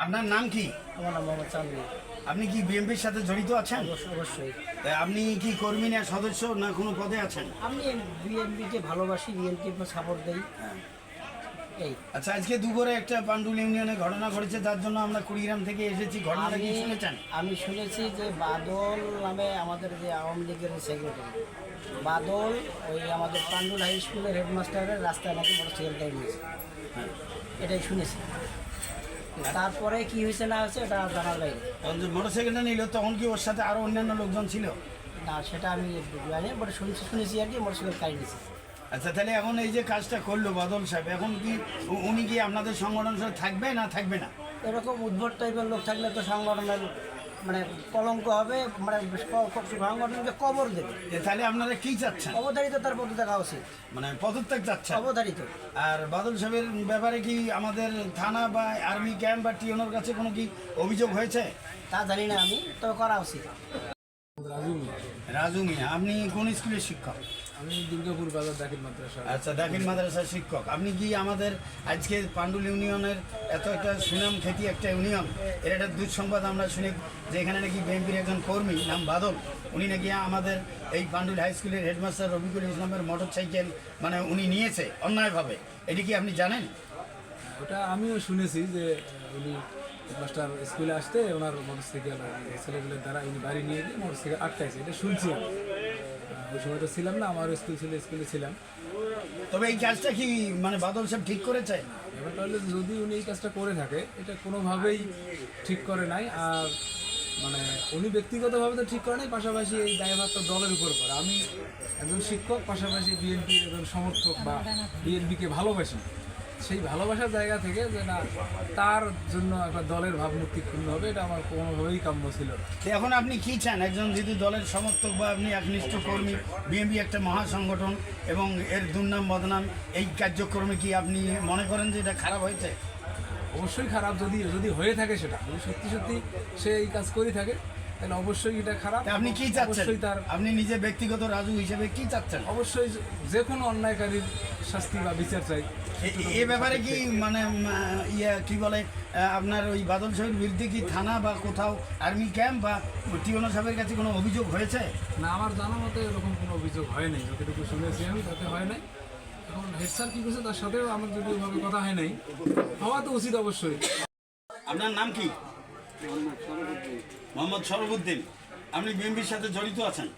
আপনার নাম কি? আমার নাম মোহাম্মদ চান্দি আপনি কি বিএনপির সাথে জড়িত আছেন? অবশ্যই। আপনি কি কর্মী না সদস্য না কোনো পদে আছেন? আমি বিএনপিকে ভালোবাসি বিএনপিকে সাপোর্ট দেই। এই। আচ্ছা আজকে দুপুরে একটা পান্ডুল ইউনিয়নে ঘটনা ঘটেছে তার জন্য আমরা কুড়িগ্রাম থেকে এসেছি। ঘটনাটা কি শুনেছেন? আমি শুনেছি যে বাদল নামে আমাদের যে আওয়ামী লীগের সেক্রেটারি বাদল ওই আমাদের পান্ডুল হাই স্কুলের হেডমাস্টারের রাস্তায় নাকি মোটরসাইকেলটাই নিয়েছে এটাই শুনেছি। তারপরে কি হয়েছে না হয়েছে এটা জানার বাইরে। মোটরসাইকেলটা নিল তখন কি ওর সাথে আরও অন্যান্য লোকজন ছিল? না সেটা আমি জানি বাট শুনছি শুনেছি আর কি মোটরসাইকেল কাজ নিয়েছি আচ্ছা তাহলে এখন এই যে কাজটা করল বাদল সাহেব এখন কি উনি কি আপনাদের সংগঠন সাথে থাকবে না থাকবে না? এরকম উদ্ভট টাইপের লোক থাকলে তো সংগঠনের মানে কলঙ্ক হবে মানে ক- ক- কবর দেবে। তাহলে আপনারা কি চাচ্ছেন? অবধারিত তার দেখা উচিত। মানে পদত্যাগ চাচ্ছে অবধারিত। আর বাদল সাহেবের ব্যাপারে কি আমাদের থানা বা আর্মি ক্যাম্প বা টিওনোর কাছে কোনো কি অভিযোগ হয়েছে? তা জানি না আমি তবে করা উচিত। রাজু মিয়া আপনি কোন স্কুলের শিক্ষক? আমি দুর্গাপুর বাজার দাখিল মাদ্রাসা আচ্ছা দাখিল মাদ্রাসার শিক্ষক। আপনি কি আমাদের আজকে পান্ডুল ইউনিয়নের এত একটা সুনাম খ্যাতি একটা ইউনিয়ন এর একটা দুঃসংবাদ আমরা শুনি যে এখানে নাকি বিএনপির একজন কর্মী নাম বাদল উনি নাকি আমাদের এই পান্ডুল হাই স্কুলের হেডমাস্টার রবিকুল ইসলামের মোটর সাইকেল মানে উনি নিয়েছে অন্যায়ভাবে এটি কি আপনি জানেন? ওটা আমিও শুনেছি যে উনি মাস্টার স্কুলে আসতে ওনার মোটরসাইকেল ছেলেগুলোর দ্বারা উনি বাড়ি নিয়ে গিয়ে মোটরসাইকেল আটকাইছে এটা শুনছি আমি। ওই সময় তো ছিলাম না আমার স্কুল ছিল স্কুলে ছিলাম। তবে এই কাজটা কি মানে বাদল সাহেব ঠিক করেছে? এবার তাহলে যদি উনি এই কাজটা করে থাকে এটা কোনোভাবেই ঠিক করে নাই আর মানে উনি ব্যক্তিগতভাবে তো ঠিক করে নাই পাশাপাশি এই দায়ভার তো দলের উপর পড়ে। আমি একজন শিক্ষক পাশাপাশি বিএনপির একজন সমর্থক বা বিএনপিকে ভালোবাসি। সেই ভালোবাসার জায়গা থেকে যে না তার জন্য একটা দলের ভাবমূর্তি ক্ষুণ্ণ হবে এটা আমার কোনোভাবেই কাম্য ছিল না। এখন আপনি কি চান? একজন যদি দলের সমর্থক বা আপনি একনিষ্ঠ কর্মী বিএনপি একটা মহা সংগঠন এবং এর দুর্নাম বদনাম এই কার্যক্রমে কি আপনি মনে করেন যে এটা খারাপ হয়েছে? অবশ্যই খারাপ যদি যদি হয়ে থাকে সেটা যদি সত্যি সত্যি সে এই কাজ করে থাকে তাহলে অবশ্যই এটা খারাপ। আপনি কি চাচ্ছেন? তার আপনি নিজে ব্যক্তিগত রাজু হিসেবে কি চাচ্ছেন? অবশ্যই যে কোনো অন্যায়কারীর শাস্তি বা বিচার চাই। এ- ব্যাপারে কি মানে ইয়ে কি বলে আপনার ওই বাদল সাহেবের বিরুদ্ধে কি থানা বা কোথাও আর্মি ক্যাম্প বা টিওনো সাহেবের কাছে কোনো অভিযোগ হয়েছে? না আমার জানা মতে এরকম কোনো অভিযোগ হয়নি যতটুকু শুনেছি আমি তাতে হয় নাই। এখন হেড স্যার কী করছে তার সাথেও আমার যদি ওইভাবে কথা হয় নাই। হওয়া তো উচিত অবশ্যই। আপনার নাম কি? মোহাম্মদ সরফুদ্দিন, আপনি বিএনপির সাথে জড়িত আছেন?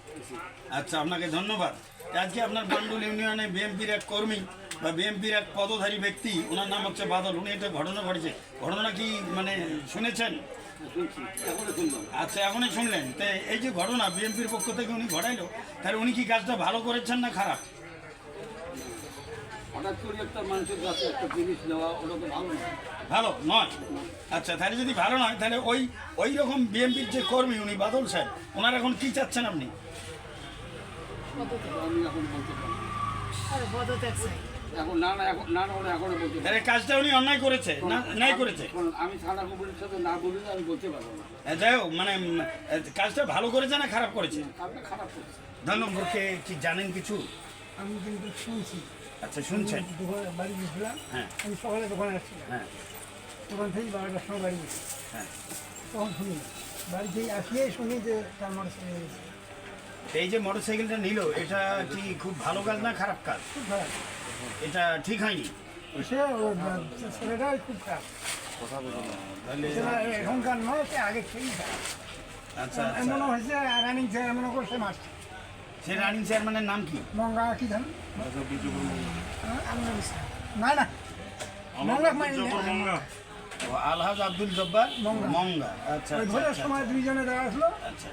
আচ্ছা আপনাকে ধন্যবাদ। আজকে আপনার বান্ডুল ইউনিয়নে বিএনপির এক কর্মী বা বিএনপির এক পদধারী ব্যক্তি, ওনার নাম হচ্ছে বাদল। উনি একটা ঘটনা ঘটেছে। ঘটনা কি মানে শুনেছেন? আচ্ছা এখনই শুনলেন। তো এই যে ঘটনা বিএনপির পক্ষ থেকে উনি ঘটাইলো, তাহলে উনি কি কাজটা ভালো করেছেন না খারাপ? হঠাৎ করে একটা মানুষের কাছে একটা জিনিস নেওয়া ওটা তো ভালো না ভালো নয়। আচ্ছা তাহলে যদি ভালো নয় তাহলে ওই ওই রকম বিএনপির যে কর্মী উনি বাদল সাহেব ওনার এখন কি চাচ্ছেন আপনি? আমি এখন বলতে পারি। এখন না না এখন না না ওরা এখনও বলতে পারি তাহলে কাজটা উনি অন্যায় করেছে না করেছে। আমি থানা কমিটির সাথে না বলি আমি বলতে পারব না। যাই হোক মানে কাজটা ভালো করেছে না খারাপ করেছে? আপনি খারাপ ধন্যবাদ কি জানেন কিছু? আমি কিন্তু শুনছি। আচ্ছা শুনছেন? দোকানে বাড়ি গেছিলাম হ্যাঁ। আমি সকালে দোকানে আসছিলাম। হ্যাঁ। দোকান থেকে বারোটার সময় বাড়ি গেছি। হ্যাঁ। তখন শুনি। বাড়ি থেকে আসিয়ে শুনি যে তার মোটরসাইকেল গেছে এই যে মোটরসাইকেলটা নিল এটা কি খুব ভালো কাজ না খারাপ কাজ? খুব খারাপ। এটা ঠিক হয়নি? সে ও ছেলেটাই খুব খারাপ। এখনকার নয় সে আগে থেকেই খারাপ আচ্ছা এমনও আচ্ছা। হয়েছে রানিং এমনও করছে মাছ সে রানিং চেয়ারম্যানের নাম কি? মঙ্গা কি ধান না না। মঙ্গা মানে আলহাজ আব্দুল জব্বার? মঙ্গা। মঙ্গা আচ্ছা ওই আচ্ছা, ভোরের আচ্ছা সময় দুইজনে দেখা আসলো আচ্ছা।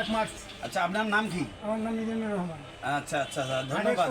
এক মার্চ আচ্ছা আপনার নাম কি? আমার নাম মিজানুর রহমান। আচ্ছা আচ্ছা আচ্ছা, ধন্যবাদ।